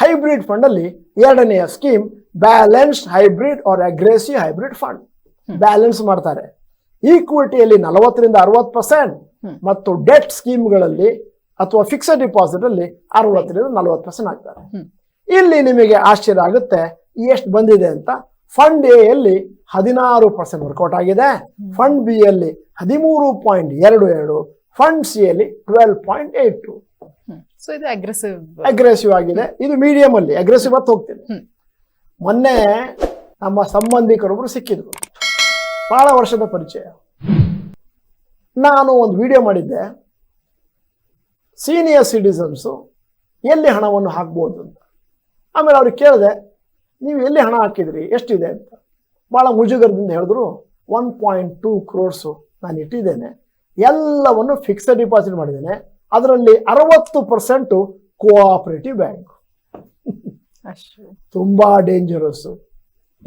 Hybrid fund ಅಲ್ಲಿ ಎರಡನೆಯ scheme balanced hybrid or aggressive hybrid fund balance ಮಾಡ್ತಾರೆ. ಈಕ್ವಿಟಿಯಲ್ಲಿ ನಲವತ್ತರಿಂದ ಅರವತ್ತು ಪರ್ಸೆಂಟ್. ಮತ್ತು ಡೆಟ್ ಸ್ಕೀಮ್ಗಳಲ್ಲಿ ಅಥವಾ ಫಿಕ್ಸೆಡ್ ಡಿಪಾಸಿಟ್ ಅಲ್ಲಿ ಅರವತ್ತರಿಂದ ನಲವತ್ತು ಪರ್ಸೆಂಟ್ ಆಗ್ತಾರೆ. ಇಲ್ಲಿ ನಿಮಗೆ ಆಶ್ಚರ್ಯ ಆಗುತ್ತೆ ಎಷ್ಟು ಬಂದಿದೆ ಅಂತ. ಫಂಡ್ ಎ ಯಲ್ಲಿ ಹದಿನಾರು ಪರ್ಸೆಂಟ್ ವರ್ಕೌಟ್ ಆಗಿದೆ. ಫಂಡ್ ಬಿ ಯಲ್ಲಿ ಹದಿಮೂರು ಪಾಯಿಂಟ್ ಎರಡು ಎರಡು. ಫಂಡ್ ಸಿ ಯಲ್ಲಿ twelve point eight two so ಇದು ಅಗ್ರೆಸಿವ್ ಅಗ್ರೆಸಿವ್ ಆಗಿದೆ. ಇದು ಮೀಡಿಯಂ ಅಲ್ಲಿ ಅಗ್ರೆಸಿವ್ ಅಂತ ಹೋಗ್ತೇನೆ ಮೊನ್ನೆ ನಮ್ಮ ಸಂಬಂಧಿಕರೊಬ್ರು ಸಿಕ್ಕಿದ್ರು. ಬಹಳ ವರ್ಷದ ಪರಿಚಯ. ನಾನು ಒಂದು ವಿಡಿಯೋ ಮಾಡಿದ್ದೆ. ಸೀನಿಯರ್ ಸಿಟಿಸನ್ಸು ಎಲ್ಲಿ ಹಣವನ್ನು ಹಾಕ್ಬೋದು ಅಂತ. ಆಮೇಲೆ ಅವ್ರಿಗೆ ಕೇಳಿದೆ ನೀವು ಎಲ್ಲಿ ಹಣ ಹಾಕಿದ್ರಿ? ಎಷ್ಟಿದೆ? ಅಂತ. ಭಾಳ ಮುಜುಗರದಿಂದ ಹೇಳಿದ್ರು ಒನ್ ಪಾಯಿಂಟ್ ಟೂ ಕ್ರೋರ್ಸು ನಾನು ಇಟ್ಟಿದ್ದೇನೆ. ಎಲ್ಲವನ್ನು ಫಿಕ್ಸೆಡ್ ಡಿಪಾಸಿಟ್ ಮಾಡಿದ್ದೇನೆ. ಅದರಲ್ಲಿ ಅರವತ್ತು ಪರ್ಸೆಂಟು ಕೋಆಪರೇಟಿವ್ ಬ್ಯಾಂಕ್ ತುಂಬಾ ಡೇಂಜರಸ್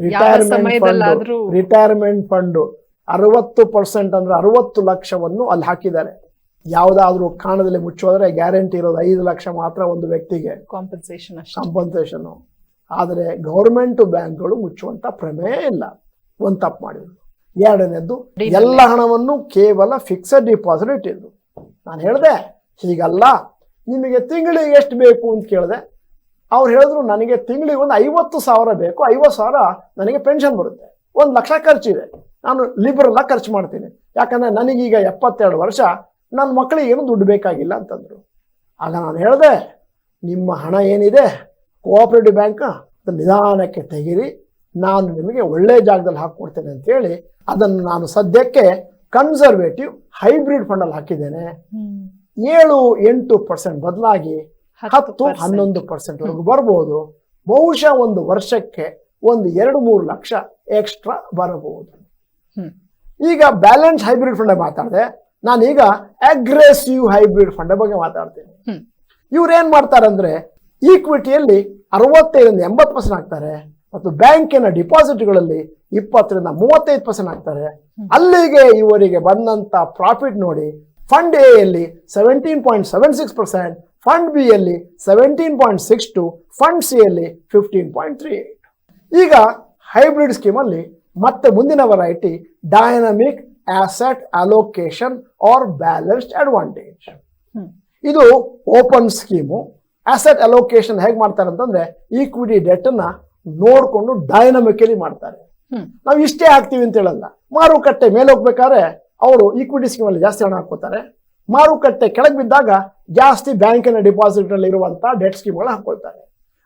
ರಿಟೈರ್ಮೆಂಟ್ ರಿಟೈರ್ಮೆಂಟ್ ಫಂಡು ಅರವತ್ತು ಪರ್ಸೆಂಟ್ ಅಂದ್ರೆ ಅರವತ್ತು ಲಕ್ಷವನ್ನು ಅಲ್ಲಿ ಹಾಕಿದ್ದಾರೆ. ಯಾವುದಾದ್ರೂ ಕಾಣದಲ್ಲಿ ಮುಚ್ಚೋದ್ರೆ ಗ್ಯಾರಂಟಿ ಇರೋದು ಐದು ಲಕ್ಷ ಮಾತ್ರ ಒಂದು ವ್ಯಕ್ತಿಗೆ. ಕಾಂಪನ್ಸೇಷನ್ ಕಾಂಪನ್ಸೇಷನ್ ಆದರೆ ಗೌರ್ಮೆಂಟ್ ಬ್ಯಾಂಕ್ಗಳು ಮುಚ್ಚುವಂತ ಪ್ರಮೇಯ ಇಲ್ಲ. ಒಂದು ತಪ್ಪು ಮಾಡಿದ್ರು. ಎರಡನೇದ್ದು ಎಲ್ಲ ಹಣವನ್ನು ಕೇವಲ ಫಿಕ್ಸೆಡ್ ಡಿಪಾಸಿಟ್ ಇಟ್ಟಿದ್ರು. ನಾನು ಹೇಳಿದೆ ಹೀಗಲ್ಲ, ನಿಮಗೆ ತಿಂಗಳಿಗೆ ಎಷ್ಟು ಬೇಕು ಅಂತ ಕೇಳಿದೆ. ಅವ್ರು ಹೇಳಿದ್ರು, ನನಗೆ ತಿಂಗಳಿಗೆ ಒಂದು ಐವತ್ತು ಸಾವಿರ ಬೇಕು. ಐವತ್ತು ಸಾವಿರ ನನಗೆ ಪೆನ್ಷನ್ ಬರುತ್ತೆ. ಒಂದು ಲಕ್ಷ ಖರ್ಚಿದೆ ನಾನು ಲಿಬರಲ್ಲ ಖರ್ಚು ಮಾಡ್ತೀನಿ. ಯಾಕಂದ್ರೆ ನನಗೀಗ ಎಪ್ಪತ್ತೆರಡು ವರ್ಷ, ನನ್ನ ಮಕ್ಕಳಿಗೆ ಏನು ದುಡ್ಡು ಬೇಕಾಗಿಲ್ಲ ಅಂತಂದ್ರು. ಆಗ ನಾನು ಹೇಳಿದೆ, ನಿಮ್ಮ ಹಣ ಏನಿದೆ ಕೋಆಪರೇಟಿವ್ ಬ್ಯಾಂಕ್ ನಿಧಾನಕ್ಕೆ ತೆಗೀರಿ. ನಾನು ನಿಮಗೆ ಒಳ್ಳೆ ಜಾಗದಲ್ಲಿ ಹಾಕ್ಕೊಡ್ತೇನೆ ಅಂತೇಳಿ ಅದನ್ನು ನಾನು ಸದ್ಯಕ್ಕೆ ಕನ್ಸರ್ವೇಟಿವ್ ಹೈಬ್ರಿಡ್ ಫಂಡಲ್ಲಿ ಹಾಕಿದ್ದೇನೆ. ಏಳು ಎಂಟು ಪರ್ಸೆಂಟ್ ಬದಲಾಗಿ ಹತ್ತು ಹನ್ನೊಂದು ಪರ್ಸೆಂಟ್ ವರೆಗೂ ಬರ್ಬೋದು. ಬಹುಶಃ ಒಂದು ವರ್ಷಕ್ಕೆ ಒಂದು ಎರಡು ಮೂರು ಲಕ್ಷ ಎಕ್ಸ್ಟ್ರಾ ಬರಬಹುದು. ಈಗ ಬ್ಯಾಲೆನ್ಸ್ ಹೈಬ್ರಿಡ್ ಫಂಡ್ ಮಾತಾಡಿದೆ. ನಾನೀಗ ಅಗ್ರೆಸಿವ್ ಹೈಬ್ರಿಡ್ ಫಂಡ್ ಬಗ್ಗೆ ಮಾತಾಡ್ತೀನಿ. ಇವ್ರು ಏನ್ ಮಾಡ್ತಾರೆ ಅಂದ್ರೆ ಈಕ್ವಿಟಿಯಲ್ಲಿ ಅರವತ್ತೈದರಿಂದ ಎಂಬತ್ತು ಪರ್ಸೆಂಟ್ ಹಾಕ್ತಾರೆ ಮತ್ತು ಬ್ಯಾಂಕಿನ ಡಿಪಾಸಿಟ್ಗಳಲ್ಲಿ ಇಪ್ಪತ್ತರಿಂದ ಮೂವತ್ತೈದು ಪರ್ಸೆಂಟ್ ಹಾಕ್ತಾರೆ ಅಲ್ಲಿಗೆ ಇವರಿಗೆ ಬಂದಂತ ಪ್ರಾಫಿಟ್ ನೋಡಿ ಫಂಡ್ ಎಯಲ್ಲಿ ಯಲ್ಲಿ seventeen point seven six percent fund B ಯಲ್ಲಿ seventeen point six two fund C ಯಲ್ಲಿ ಫಿಫ್ಟೀನ್ ಪಾಯಿಂಟ್ ತ್ರೀ ಏಟ್ ಈಗ ಹೈಬ್ರಿಡ್ ಸ್ಕೀಮಲ್ಲಿ ಮತ್ತೆ ಮುಂದಿನ variety dynamic asset allocation or balanced advantage ಇದು ಓಪನ್ ಸ್ಕೀಮು ಆಸೆಟ್ ಅಲೋಕೇಶನ್ ಹೇಗೆ ಮಾಡ್ತಾರೆ ಅಂತಂದ್ರೆ ಈಕ್ವಿಟಿ ಡೆಟ್ ಅನ್ನ ನೋಡ್ಕೊಂಡು ಡೈನಮಿಕಲಿ ಮಾಡ್ತಾರೆ. ನಾವು ಇಷ್ಟೇ ಹಾಕ್ತೀವಿ ಅಂತ ಹೇಳಲ್ಲ. ಮಾರುಕಟ್ಟೆ ಮೇಲೆ ಹೋಗ್ಬೇಕಾದ್ರೆ ಅವರು ಈಕ್ವಿಟಿ ಸ್ಕೀಮ್ ಅಲ್ಲಿ ಜಾಸ್ತಿ ಹಣ ಹಾಕೋತಾರೆ ಮಾರುಕಟ್ಟೆ ಕೆಳಗೆ ಬಿದ್ದಾಗ ಜಾಸ್ತಿ ಬ್ಯಾಂಕಿನ ಡಿಪಾಸಿಟ್ನಲ್ಲಿ ಇರುವಂತ ಡೆಟ್ ಸ್ಕೀಮ್ಗಳನ್ನ ಹಾಕೊಳ್ತಾರೆ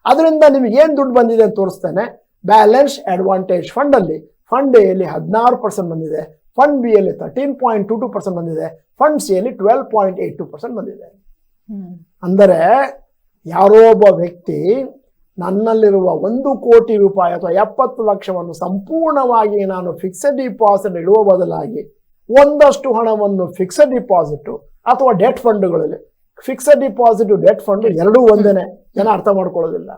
ಅದರಿಂದ ನಿಮಗೆ ಏನು ದುಡ್ಡು ಬಂದಿದೆ ಅಂತ ತೋರಿಸ್ತೇನೆ. ಬ್ಯಾಲೆನ್ಸ್ ಅಡ್ವಾಂಟೇಜ್ ಫಂಡ್ ಅಲ್ಲಿ ಫಂಡ್ ಎ ಯಲ್ಲಿ ಹದಿನಾರು ಪರ್ಸೆಂಟ್ ಬಂದಿದೆ. ಫಂಡ್ ಬಿ ಎಲ್ಲಿ thirteen point two two percent ಬಂದಿದೆ. ಫಂಡ್ ಸಿ ಎಲ್ಲಿ twelve point eight two percent ಬಂದಿದೆ. ಅಂದರೆ ಯಾರೋ ಒಬ್ಬ ವ್ಯಕ್ತಿ ನನ್ನಲ್ಲಿರುವ ಒಂದು ಕೋಟಿ ರೂಪಾಯಿ ಅಥವಾ ಎಪ್ಪತ್ತು ಲಕ್ಷವನ್ನು ಸಂಪೂರ್ಣವಾಗಿ ನಾನು ಫಿಕ್ಸೆಡ್ ಡಿಪಾಸಿಟ್ ಇಡುವ ಬದಲಾಗಿ ಒಂದಷ್ಟು ಹಣವನ್ನು ಫಿಕ್ಸೆಡ್ ಡಿಪಾಸಿಟ್ ಅಥವಾ ಡೆಟ್ ಫಂಡ್ಗಳಲ್ಲಿ ಫಿಕ್ಸೆಡ್ ಡಿಪಾಸಿಟ್ ಡೆಟ್ ಫಂಡ್ ಎರಡೂ ಒಂದೇನೆ. ಜನ ಅರ್ಥ ಮಾಡ್ಕೊಳ್ಳೋದಿಲ್ಲ.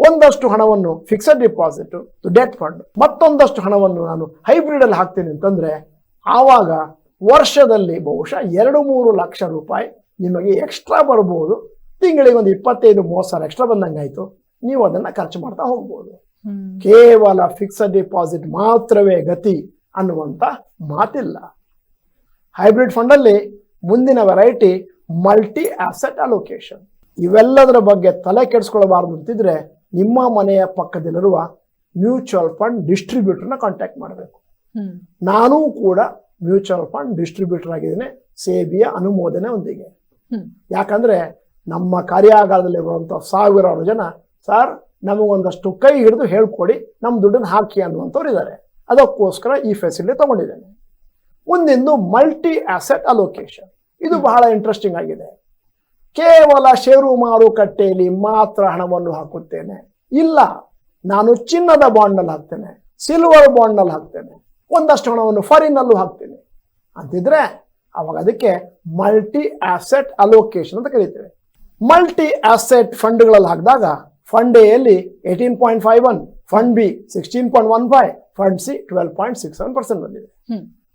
ಒಂದಷ್ಟು ಹಣವನ್ನು ಫಿಕ್ಸೆಡ್ ಡಿಪಾಸಿಟ್ ಡೆಟ್ ಫಂಡ್ ಮತ್ತೊಂದಷ್ಟು ಹಣವನ್ನು ನಾನು ಹೈಬ್ರಿಡ್ ಅಲ್ಲಿ ಹಾಕ್ತೀನಿ ಅಂತಂದ್ರೆ ಆವಾಗ ವರ್ಷದಲ್ಲಿ ಬಹುಶಃ ಎರಡು ಮೂರು ಲಕ್ಷ ರೂಪಾಯಿ ನಿಮಗೆ ಎಕ್ಸ್ಟ್ರಾ ಬರ್ಬೋದು. ತಿಂಗಳಿಗೆ ಒಂದು ಇಪ್ಪತ್ತೈದು ಮೂವತ್ತು ಸಾವಿರ ಎಕ್ಸ್ಟ್ರಾ ಬಂದಂಗಾಯ್ತು. ನೀವು ಅದನ್ನ ಖರ್ಚು ಮಾಡ್ತಾ ಹೋಗ್ಬೋದು. ಕೇವಲ ಫಿಕ್ಸೆಡ್ ಡಿಪಾಸಿಟ್ ಮಾತ್ರವೇ ಗತಿ. ಅನ್ನುವಂತ ಮಾತಿಲ್ಲ. ಹೈಬ್ರಿಡ್ ಫಂಡಲ್ಲಿ ಮುಂದಿನ ವೆರೈಟಿ ಮಲ್ಟಿ ಆಸೆಟ್ ಅಲೋಕೇಶನ್ ಇವೆಲ್ಲದರ ಬಗ್ಗೆ ತಲೆ ಕೆಡಿಸ್ಕೊಳ್ಬಾರ್ದು ಅಂತಿದ್ರೆ ನಿಮ್ಮ ಮನೆಯ ಪಕ್ಕದಲ್ಲಿರುವ ಮ್ಯೂಚುವಲ್ ಫಂಡ್ ಡಿಸ್ಟ್ರಿಬ್ಯೂಟರ್ನ ಕಾಂಟ್ಯಾಕ್ಟ್ ಮಾಡಬೇಕು. ನಾನೂ ಕೂಡ ಮ್ಯೂಚುವಲ್ ಫಂಡ್ ಡಿಸ್ಟ್ರಿಬ್ಯೂಟರ್ ಆಗಿದ್ದೇನೆ ಸೇಬಿಯ ಅನುಮೋದನೆ ಒಂದಿಗೆ. ಹ್ಮ್. ಯಾಕಂದ್ರೆ ನಮ್ಮ ಕಾರ್ಯಾಗಾರದಲ್ಲಿ ಬರುವಂಥ ಸಾವಿರಾರು ಜನ ಸರ್ ನಮಗೊಂದಷ್ಟು ಕೈ ಹಿಡಿದು ಹೇಳ್ಕೊಡಿ ನಮ್ಮ ದುಡ್ಡನ್ನು ಹಾಕಿ ಅನ್ನುವಂಥವ್ರು ಇದ್ದಾರೆ ಅದಕ್ಕೋಸ್ಕರ ಈ ಫೆಸಿಲಿಟಿ ತಗೊಂಡಿದ್ದೇನೆ. ಮುಂದಿಂದು ಮಲ್ಟಿ ಆಸೆಟ್ ಅಲೋಕೇಶನ್ ಇದು ಬಹಳ ಇಂಟ್ರೆಸ್ಟಿಂಗ್ ಆಗಿದೆ. ಕೇವಲ ಷೇರು ಮಾರುಕಟ್ಟೆಯಲ್ಲಿ ಮಾತ್ರ ಹಣವನ್ನು ಹಾಕುತ್ತೇನೆ. ಇಲ್ಲ, ನಾನು ಚಿನ್ನದ ಬಾಂಡ್ನಲ್ಲಿ ಹಾಕ್ತೇನೆ ಸಿಲ್ವರ್ ಬಾಂಡ್ನಲ್ಲಿ ಹಾಕ್ತೇನೆ, ಒಂದಷ್ಟು ಹಣವನ್ನು ಫರಿನಲ್ಲೂ ಹಾಕ್ತೇನೆ. ಅಂತಿದ್ರೆ, ಅವಾಗ ಅದಕ್ಕೆ ಮಲ್ಟಿ ಆಸೆಟ್ ಅಲೋಕೇಶನ್ ಅಂತ ಕರೀತೇವೆ. ಮಲ್ಟಿ ಆಸೆಟ್ ಫಂಡ್ಗಳಲ್ಲಿ ಹಾಕಿದಾಗ fund eighteen point five one fund B sixteen point one five fund C twelve point six seven percent ಬಂದಿದೆ.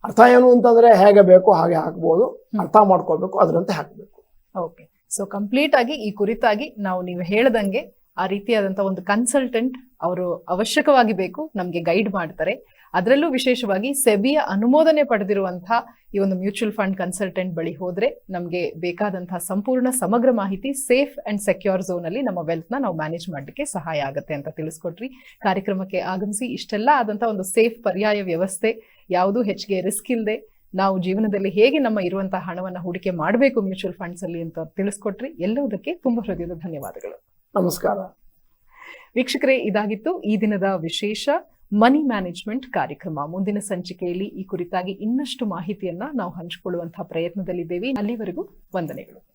ಅರ್ಥ ಏನು ಅಂತಂದ್ರೆ ಹೇಗೆ ಬೇಕೋ ಹಾಗೆ ಹಾಕ್ಬೋದು ಅರ್ಥ ಮಾಡ್ಕೋಬೇಕು ಅದರಂತೆ ಹಾಕಬೇಕು. ಓಕೆ ಸೊ ಕಂಪ್ಲೀಟ್ ಆಗಿ ಈ ಕುರಿತಾಗಿ ನಾವು ನೀವು ಹೇಳ್ದಂಗೆ ಆ ರೀತಿಯಾದಂತಹ ಒಂದು ಕನ್ಸಲ್ಟೆಂಟ್ ಅವರು ಅವಶ್ಯಕವಾಗಿ ಬೇಕು ನಮಗೆ ಗೈಡ್ ಮಾಡ್ತಾರೆ. ಅದರಲ್ಲೂ ವಿಶೇಷವಾಗಿ ಸೆಬಿಯ ಅನುಮೋದನೆ ಪಡೆದಿರುವಂತಹ ಈ ಒಂದು ಮ್ಯೂಚುವಲ್ ಫಂಡ್ ಕನ್ಸಲ್ಟೆಂಟ್ ಬಳಿ ಹೋದ್ರೆ ನಮಗೆ ಬೇಕಾದಂತಹ ಸಂಪೂರ್ಣ ಸಮಗ್ರ ಮಾಹಿತಿ ಸೇಫ್ ಅಂಡ್ ಸೆಕ್ಯೂರ್ ಝೋನ್ ಅಲ್ಲಿ ನಮ್ಮ ವೆಲ್ತ್ನ ನಾವು ಮ್ಯಾನೇಜ್ ಮಾಡಲಿಕ್ಕೆ ಸಹಾಯ ಆಗುತ್ತೆ ಅಂತ ತಿಳಿಸ್ಕೊಟ್ರಿ. ಕಾರ್ಯಕ್ರಮಕ್ಕೆ ಆಗಮಿಸಿ ಇಷ್ಟೆಲ್ಲ ಆದಂತಹ ಒಂದು ಸೇಫ್ ಪರ್ಯಾಯ ವ್ಯವಸ್ಥೆ ಯಾವುದು ಹೆಚ್ಚಿಗೆ ರಿಸ್ಕ್ ಇಲ್ಲದೆ ನಾವು ಜೀವನದಲ್ಲಿ ಹೇಗೆ ನಮ್ಮ ಇರುವಂತಹ ಹಣವನ್ನ ಹೂಡಿಕೆ ಮಾಡಬೇಕು ಮ್ಯೂಚುವಲ್ ಫಂಡ್ಸ್ ಅಲ್ಲಿ ಅಂತ ತಿಳಿಸ್ಕೊಟ್ರಿ. ಎಲ್ಲವುದಕ್ಕೆ ತುಂಬಾ ಹೃದಯದ ಧನ್ಯವಾದಗಳು. ನಮಸ್ಕಾರ. ವೀಕ್ಷಕರೇ ಇದಾಗಿತ್ತು ಈ ದಿನದ ವಿಶೇಷ ಮನಿ ಮ್ಯಾನೇಜ್ಮೆಂಟ್ ಕಾರ್ಯಕ್ರಮ. ಮುಂದಿನ ಸಂಚಿಕೆಯಲ್ಲಿ ಈ ಕುರಿತಾಗಿ ಇನ್ನಷ್ಟು ಮಾಹಿತಿಯನ್ನ ನಾವು ಹಂಚಿಕೊಳ್ಳುವಂತಹ ಪ್ರಯತ್ನದಲ್ಲಿದ್ದೇವೆ. ಅಲ್ಲಿವರೆಗೂ ವಂದನೆಗಳು.